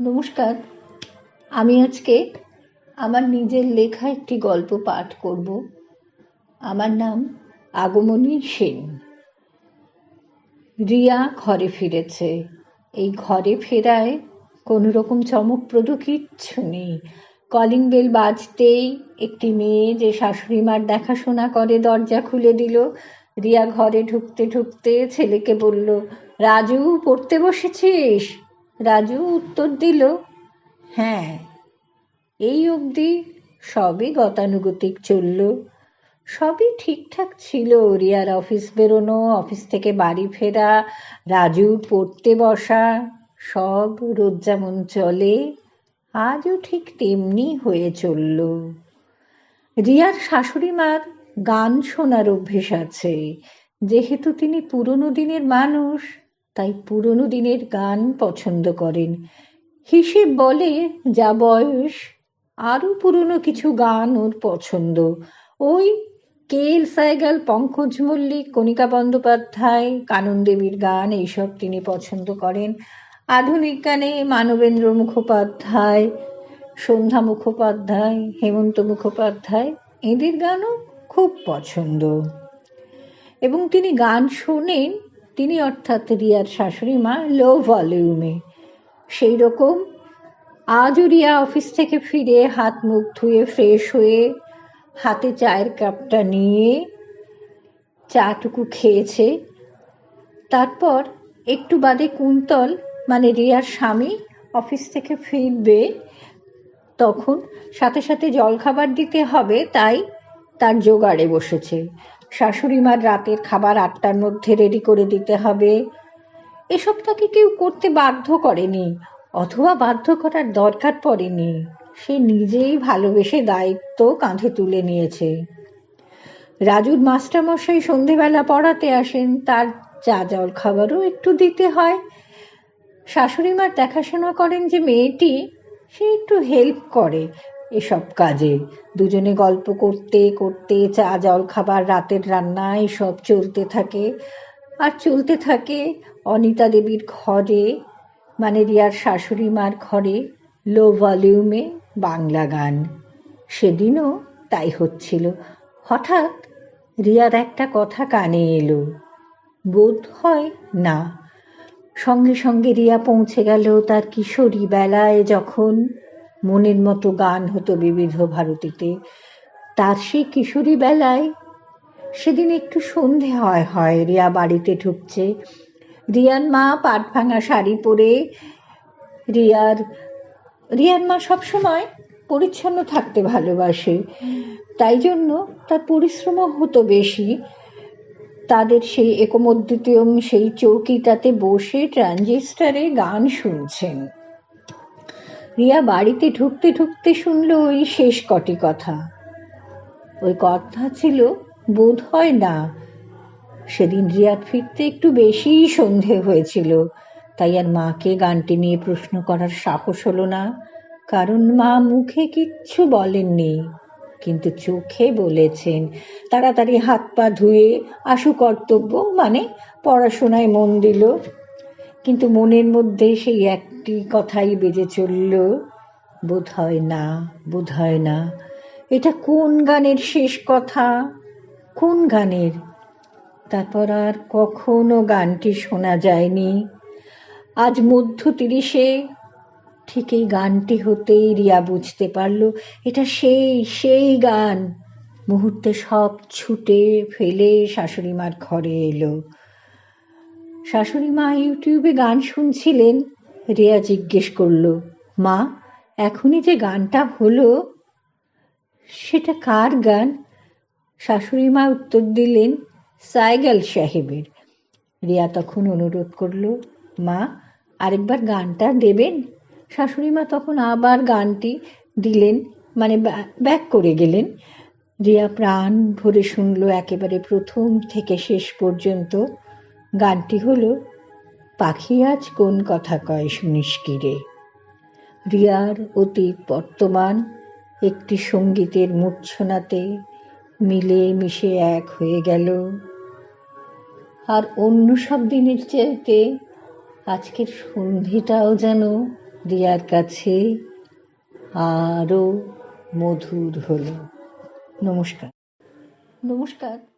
নমস্কার। আমি আজকে আমার নিজের লেখা একটি গল্প পাঠ করব। আমার নাম আগমনী সেন। রিয়া ঘরে ফিরেছে। এই ঘরে ফেরায় কোনো রকম চমকপ্রদ কিচ্ছু নেই। কলিং বেল বাজতেই একটি মেয়ে যে শাশুড়ি মার দেখাশোনা করে দরজা খুলে দিল। রিয়া ঘরে ঢুকতে ঢুকতে ছেলেকে বলল, রাজু, পড়তে বসেছিস? রাজু উত্তর দিল হ্যাঁ এই অবধি সবই গতানুগতিক চলল। সবই ঠিকঠাক ছিল। রিয়ার অফিস বেরোনো, অফিস থেকে বাড়ি ফেরা, রাজু পড়তে বসা, সব রোজ যেমন চলে, আজও ঠিক তেমনি হয়ে চলল। রিয়ার শাশুড়ি মার গান শোনার অভ্যেস আছে। যেহেতু তিনি পুরনো দিনের মানুষ তাই পুরনো দিনের গান পছন্দ করেন। হিসেব বলে, যা বয়স, আরও পুরনো কিছু গান ওর পছন্দ। ওই কে এল সাইগাল পঙ্কজ মল্লিক, কণিকা বন্দ্যোপাধ্যায়, কানন দেবীর গান এইসব তিনি পছন্দ করেন। আধুনিক গানে মানবেন্দ্র মুখোপাধ্যায়, সন্ধ্যা মুখোপাধ্যায়, হেমন্ত মুখোপাধ্যায়, এদের গানও খুব পছন্দ। এবং তিনি গান শোনেন তিনি অর্থাৎ রিয়ার শাশুড়ি মা লো ভলিউমে সেই রকম আজও রিয়া অফিস থেকে ফিরে হাত মুখ ধুয়ে ফ্রেশ হয়ে হাতে চায়ের কাপটা নিয়ে চাটুকু খেয়েছে। তারপর একটু বাদে কুন্তল মানে রিয়ার স্বামী অফিস থেকে ফিরবে। তখন সাথে সাথে জলখাবার দিতে হবে, তাই তার জোগাড়ে বসেছে। শাশুড়ি মার রাতের খাবার আটটার মধ্যে রেডি করে দিতে হবে। এসব তাকে কেউ করতে বাধ্য করেনি, অথবা বাধ্য করার দরকার পড়েনি। সে নিজেই ভালোবেসে দায়িত্ব কাঁধে তুলে নিয়েছে। রাজুর মাস্টারমশাই সন্ধেবেলা পড়াতে আসেন, তার চা জল খাবারও একটু দিতে হয়। শাশুড়ি মার দেখাশোনা করেন যে মেয়েটি, সে একটু হেল্প করে। এসব কাজে। দুজনে গল্প করতে করতে চা জল খাবার, রাতের রান্না, এসব চলতে থাকে। আর চলতে থাকে অনিতা দেবীর ঘরে মানে রিয়ার শাশুড়ি মার ঘরে লো ভলিউমে বাংলা গান। সেদিনও তাই হচ্ছিল। হঠাৎ রিয়ার একটা কথা কানে এলো। বোধ হয় না। সঙ্গে সঙ্গে রিয়া পৌঁছে গেল তার কিশোরী বেলায় যখন মনের মতো গান হতো বিবিধ ভারতীতে। তার সেই কিশোরী বেলায় সেদিন একটু সন্ধে হয় হয়, রিয়া বাড়িতে ঢুকছে। রিয়ার মা পাট ভাঙা শাড়ি পরে রিয়ার রিয়ার মা সবসময় পরিচ্ছন্ন থাকতে ভালোবাসে। তাই জন্য তার পরিশ্রমও হতো বেশি। তাদের সেই একমদ্বিতীয়ম সেই চৌকিটাতে বসে ট্রানজিস্টারে গান শুনছেন। রিয়া বাড়িতে ঢুকতে ঢুকতে শুনল ওই শেষ কটি কথা। ওই কথা ছিল, বোধ হয় না। সেদিন রিয়ার ফিরতে একটু বেশিই সন্ধে হয়েছিল। তাই আর মাকে গানটি নিয়ে প্রশ্ন করার সাহস হলো না। কারণ মা মুখে কিচ্ছু বলেননি, কিন্তু চোখে বলেছেন, তাড়াতাড়ি হাত পা ধুয়ে আশু কর্তব্য মানে পড়াশোনায় মন দিল। কিন্তু মনের মধ্যে সেই একটি কথাই বেজে চলল, বোধ হয় না, বোধ হয় না। এটা কোন গানের শেষ কথা? কোন গানের? তারপর আর কখনো গানটি শোনা যায়নি। আজ মধ্য তিরিশে ঠিক এই গানটি হতেই রিয়া বুঝতে পারল, এটা সেই সেই গান। মুহূর্তে সব ছুটে ফেলে শাশুড়ি মার ঘরে এলো। শাশুড়ি মা ইউটিউবে গান শুনছিলেন। রিয়া জিজ্ঞেস করল, মা, এখনই যে গানটা হলো, সেটা কার গান? শাশুড়ি মা উত্তর দিলেন, সাইগাল সাহেবের। রিয়া তখন অনুরোধ করল, মা, আরেকবার গানটা দেবেন? শাশুড়ি মা তখন আবার গানটি দিলেন মানে ব্যাক করে গেলেন। রিয়া প্রাণ ভরে শুনল, একেবারে প্রথম থেকে শেষ পর্যন্ত। গানটি হলো, পাখি আজ কোন কথা কয় শুনিস কিরে রিয়ার অতীত বর্তমান একটি সঙ্গীতের মূর্ছনাতে মিলে মিশে এক হয়ে গেল। আর অন্য সব দিনের চাইতে আজকের সন্ধিটাও যেন রিয়ার কাছে আরও মধুর হলো। নমস্কার। নমস্কার।